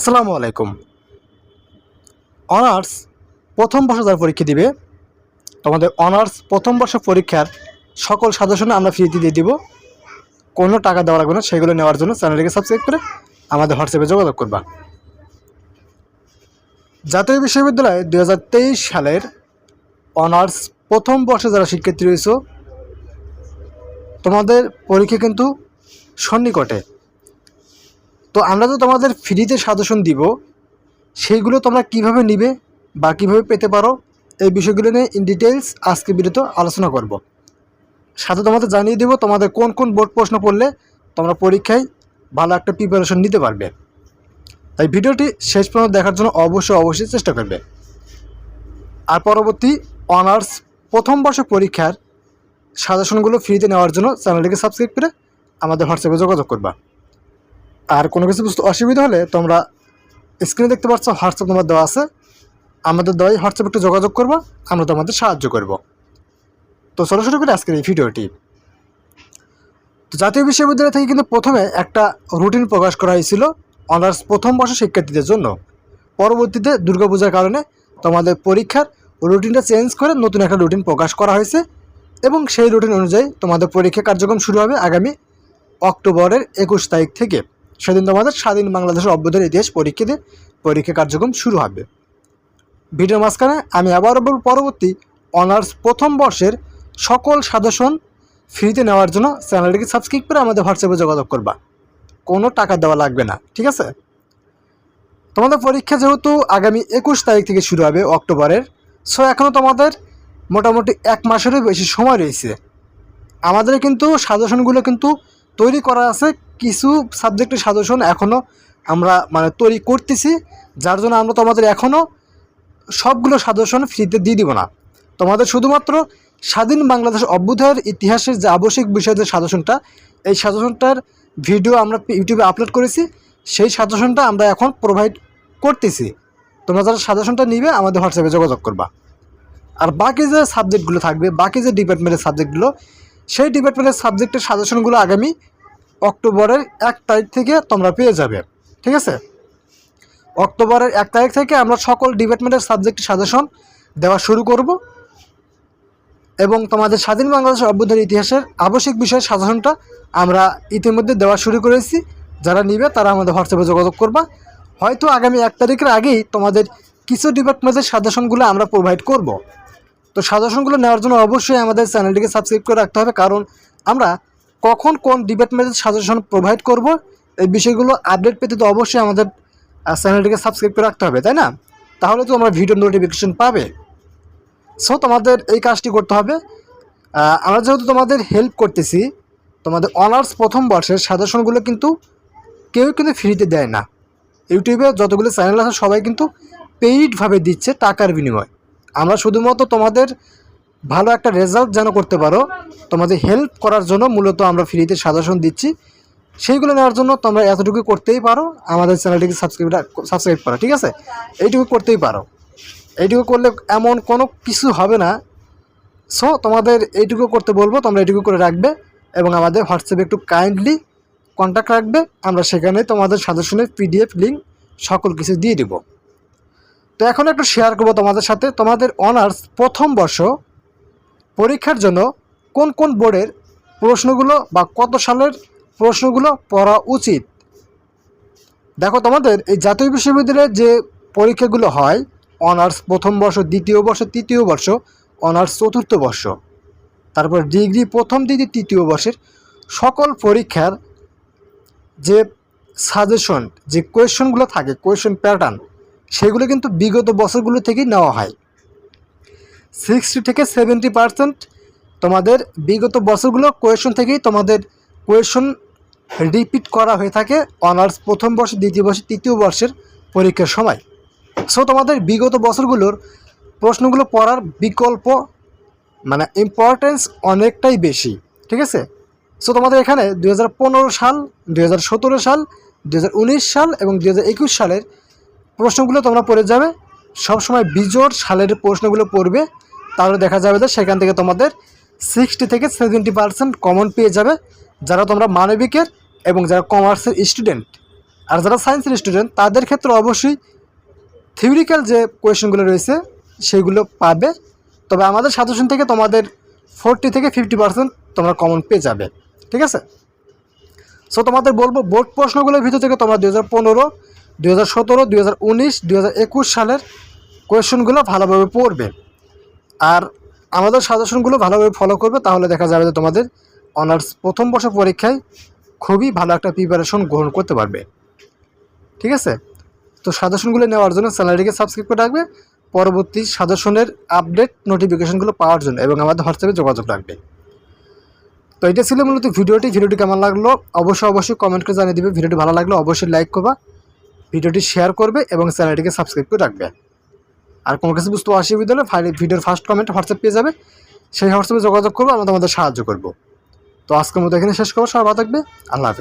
আসসালামু আলাইকুম। অনার্স প্রথম বর্ষ যারা পরীক্ষা দিবে, তোমাদের অনার্স প্রথম বর্ষ পরীক্ষার সকল সাজেশন আমরা ফ্রিতে দিয়ে দিব। কোনো টাকা দেওয়া লাগবে না, সেগুলো নেওয়ার জন্য চ্যানেলটিকে সাবস্ক্রাইব করে আমাদের হোয়াটসঅ্যাপে যোগাযোগ করবা। জাতীয় বিশ্ববিদ্যালয়ে দু হাজার তেইশ সালের অনার্স প্রথম বর্ষে যারা শিক্ষার্থী রয়েছে, তোমাদের পরীক্ষা কিন্তু সন্নিকটে। তো আমরা তো তোমাদের ফ্রিতে সাজেশন দিব। সেইগুলো তোমরা কীভাবে নিবে বা কীভাবে পেতে পারো, এই বিষয়গুলো নিয়ে ইন ডিটেলস আজকে ভিডিওতে আলোচনা করব। সাথে তোমাদের জানিয়ে দেবো তোমাদের কোন কোন বোর্ড প্রশ্ন পড়লে তোমরা পরীক্ষায় ভালো একটা প্রিপারেশন নিতে পারবে। তাই ভিডিওটি শেষ পর্যন্ত দেখার জন্য অবশ্যই অবশ্যই চেষ্টা করবে। আর পরবর্তী অনার্স প্রথম বর্ষ পরীক্ষার সাজেশনগুলো ফ্রিতে নেওয়ার জন্য চ্যানেলটিকে সাবস্ক্রাইব করে আমাদের হোয়াটসঅ্যাপে যোগাযোগ করবা। আর কোনো কিছু বুঝতে অসুবিধা হলে তোমরা স্ক্রিনে দেখতে পাচ্ছ হোয়াটসঅ্যাপ নাম্বার দেওয়া আছে। আমাদের দেওয়াই হোয়াটসঅ্যাপ একটু যোগাযোগ করব, আমরা তোমাদের সাহায্য করব। তো চলো শুরু করি আজকের এই ভিডিওটি। তো জাতীয় বিশ্ববিদ্যালয় থেকে কিন্তু প্রথমে একটা রুটিন প্রকাশ করা হয়েছিল অনার্স প্রথম বর্ষ শিক্ষার্থীদের জন্য। পরবর্তীতে দুর্গাপূজার কারণে তোমাদের পরীক্ষার রুটিনটা চেঞ্জ করে নতুন একটা রুটিন প্রকাশ করা হয়েছে এবং সেই রুটিন অনুযায়ী তোমাদের পরীক্ষা কার্যক্রম শুরু হবে আগামী অক্টোবরের একুশ তারিখ থেকে। সেদিন তোমাদের স্বাধীন বাংলাদেশের অভ্যুদয়ের ইতিহাস পরীক্ষা দিয়ে পরীক্ষা কার্যক্রম শুরু হবে। ভিডিওর মাঝখানে আমি বলব পরবর্তী অনার্স প্রথম বর্ষের সকল সাজেশন ফ্রিতে নেওয়ার জন্য চ্যানেলটিকে সাবস্ক্রাইব করে আমাদের হোয়াটসঅ্যাপে যোগাযোগ করবা। কোনো টাকা দেওয়া লাগবে না, ঠিক আছে? তোমাদের পরীক্ষা যেহেতু আগামী একুশ তারিখ থেকে শুরু হবে অক্টোবরের সো এখনও তোমাদের মোটামুটি এক মাসেরও বেশি সময় রয়েছে। আমাদের কিন্তু সাজেশনগুলো কিন্তু তৈরি করা আছে। কিছু সাবজেক্টের সাজেশন এখনও আমরা মানে তৈরি করতেছি। যার জন্য আমরা তোমাদের এখনও সবগুলো সাজেশন ফ্রিতে দিয়ে দিব না। তোমাদের শুধুমাত্র স্বাধীন বাংলাদেশ অভ্যুদয়ের ইতিহাসের যে আবশ্যিক বিষয় যে সাজেশনটা এই সাজেশনটার ভিডিও আমরা ইউটিউবে আপলোড করেছি। সেই সাজেশনটা আমরা এখন প্রোভাইড করতেছি। তোমরা যারা সাজেশনটা নিবে, আমাদের হোয়াটসঅ্যাপে যোগাযোগ করবা। আর বাকি যে সাবজেক্টগুলো থাকবে, বাকি যে ডিপার্টমেন্টের সাবজেক্টগুলো সেই ডিপার্টমেন্টের সাবজেক্টের সাজেশনগুলো আগামী অক্টোবরের এক তারিখ থেকে তোমরা পেয়ে যাবে, ঠিক আছে? অক্টোবরের এক তারিখ থেকে আমরা সকল ডিপার্টমেন্টের সাবজেক্টের সাজেশন দেওয়া শুরু করব এবং তোমাদের স্বাধীন বাংলাদেশের অভ্যুদয়ের ইতিহাসের আবশ্যিক বিষয়ের সাজেশনটা আমরা ইতিমধ্যে দেওয়া শুরু করেছি। যারা নিবে, তারা আমাদের হোয়াটসঅ্যাপে যোগাযোগ করবা। হয়তো আগামী এক তারিখের আগেই তোমাদের কিছু ডিপার্টমেন্টের সাজেশনগুলো আমরা প্রোভাইড করব। তো সাজেশনগুলো নেওয়ার জন্য অবশ্যই আমাদের চ্যানেলটিকে সাবস্ক্রাইব করে রাখতে হবে, কারণ আমরা কখন কোন ডিপার্টমেন্টের সাজেশন প্রোভাইড করব, এই বিষয়গুলো আপডেট পেতে তো অবশ্যই আমাদের চ্যানেলটিকে সাবস্ক্রাইব করে রাখতে হবে, তাই না? তাহলে তো আমরা ভিডিও নোটিফিকেশন পাবে। সো তোমাদের এই কাজটি করতে হবে। আমরা যেহেতু তোমাদের হেল্প করতেছি, তোমাদের অনার্স প্রথম বর্ষের সাজেশনগুলো কিন্তু কেউ কিন্তু ফ্রিতে দেয় না। ইউটিউবে যতগুলো চ্যানেল আছে, সবাই কিন্তু পেইডভাবে দিচ্ছে টাকার বিনিময়। আমরা শুধুমাত্র তোমাদের ভালো একটা রেজাল্ট যেন করতে পারো, তোমাদের হেল্প করার জন্য মূলত আমরা ফ্রিতে সাজেশন দিচ্ছি। সেইগুলো নেওয়ার জন্য তোমরা এতটুকু করতেই পারো। আমাদের চ্যানেলটিকে সাবস্ক্রাইবটা সাবস্ক্রাইব করো, ঠিক আছে? এইটুকু করতেই পারো। এইটুকু করলে এমন কোনো কিছু হবে না। সো তোমাদের এইটুকু করতে বলব, তোমরা এইটুকু করে রাখবে এবং আমাদের হোয়াটসঅ্যাপে একটু কাইন্ডলি কন্ট্যাক্ট রাখবে। আমরা সেখানে তোমাদের সাজেশনের পিডিএফ লিঙ্ক সকল কিছু দিয়ে দেবো। তো এখন একটু শেয়ার করব তোমাদের সাথে। তোমাদের অনার্স প্রথম বর্ষ পরীক্ষার জন্য কোন কোন বোর্ডের প্রশ্নগুলো বা কত সালের প্রশ্নগুলো পড়া উচিত? দেখো তোমাদের এই জাতীয় বিশ্ববিদ্যালয়ের যে পরীক্ষাগুলো হয়, অনার্স প্রথম বর্ষ, দ্বিতীয় বর্ষ, তৃতীয় বর্ষ, অনার্স চতুর্থ বর্ষ, তারপর ডিগ্রি প্রথম, দ্বিতীয়, তৃতীয় বর্ষের সকল পরীক্ষার যে সাজেশন যে কোয়েশনগুলো থাকে কোয়েশন প্যাটার্ন সেগুলো কিন্তু বিগত বছরগুলো থেকেই নেওয়া হয়। সিক্সটি থেকে সেভেন্টি পার্সেন্ট তোমাদের বিগত বছরগুলো কোয়েশন থেকেই তোমাদের কোয়েশন রিপিট করা হয়ে থাকে অনার্স প্রথম বর্ষ, দ্বিতীয় বর্ষ, তৃতীয় বর্ষের পরীক্ষার সময়। সো তোমাদের বিগত বছরগুলোর প্রশ্নগুলো পড়ার বিকল্প মানে ইম্পর্টেন্স অনেকটাই বেশি, ঠিক আছে? সো তোমাদের এখানে দু হাজার পনেরো সাল দু হাজার সতেরো সাল দু হাজার উনিশ সাল এবং দু হাজার একুশ সালের প্রশ্নগুলো তোমরা পড়ে যাবে। সবসময় বিজোড় সালের প্রশ্নগুলো পড়বে। তাহলে দেখা যাবে যে সেখান থেকে তোমাদের সিক্সটি থেকে সেভেন্টি পার্সেন্ট কমন পেয়ে যাবে যারা তোমরা মানবিকের এবং যারা কমার্সের স্টুডেন্ট আর যারা সায়েন্সের স্টুডেন্ট তাদের ক্ষেত্রে অবশ্যই থিওরিক্যাল যে কোয়েশনগুলো রয়েছে, সেগুলো পাবে। তবে আমাদের সাজেশন থেকে তোমাদের ফোরটি থেকে ফিফটি পার্সেন্ট তোমরা কমন পেয়ে যাবে। ঠিক আছে? সো তোমাদের বলব, বোর্ড প্রশ্নগুলোর ভিতর থেকে তোমরা দু হাজার পনেরো দু হাজার সতেরো দু হাজার উনিশ দু হাজার একুশ সালের কোয়েশনগুলো ভালোভাবে পড়বে। আর আমাদের সাজেশনগুলো ভালোভাবে ফলো করবে, তাহলে দেখা যাবে যে তোমাদের অনার্স প্রথম বর্ষ পরীক্ষায় খুবই ভালো একটা প্রিপারেশন গ্রহণ করতে পারবে। ঠিক আছে? তো সাজেশনগুলো নেওয়ার জন্য চ্যানেলটিকে সাবস্ক্রাইব করে রাখবে, পরবর্তী সাজেশনের আপডেট নোটিফিকেশনগুলো পাওয়ার জন্য এবং আমাদের হোয়াটসঅ্যাপে যোগাযোগ রাখবে। তো এটা ছিল মূলত ভিডিওটি। ভিডিওটি কেমন লাগল? অবশ্যই অবশ্যই কমেন্ট করে জানিয়ে দিবে। ভিডিওটি ভালো লাগল অবশ্যই লাইক করবা, ভিডিওটি শেয়ার করবে এবং চ্যানেলটিকে সাবস্ক্রাইব করে রাখবে। আর কোনো কিছু বুঝতে অসুবিধা হলে ফাইল ভিডিওর ফার্স্ট কমেন্ট হোয়াটসঅ্যাপ পেয়ে যাবে। সেই হোয়াটসঅ্যাপে যোগাযোগ করব, আমরা তোমাদের সাহায্য করব। তো আজকের মতো এখানে শেষ করব। সবাই থাকবে। আল্লাহ হাফেজ।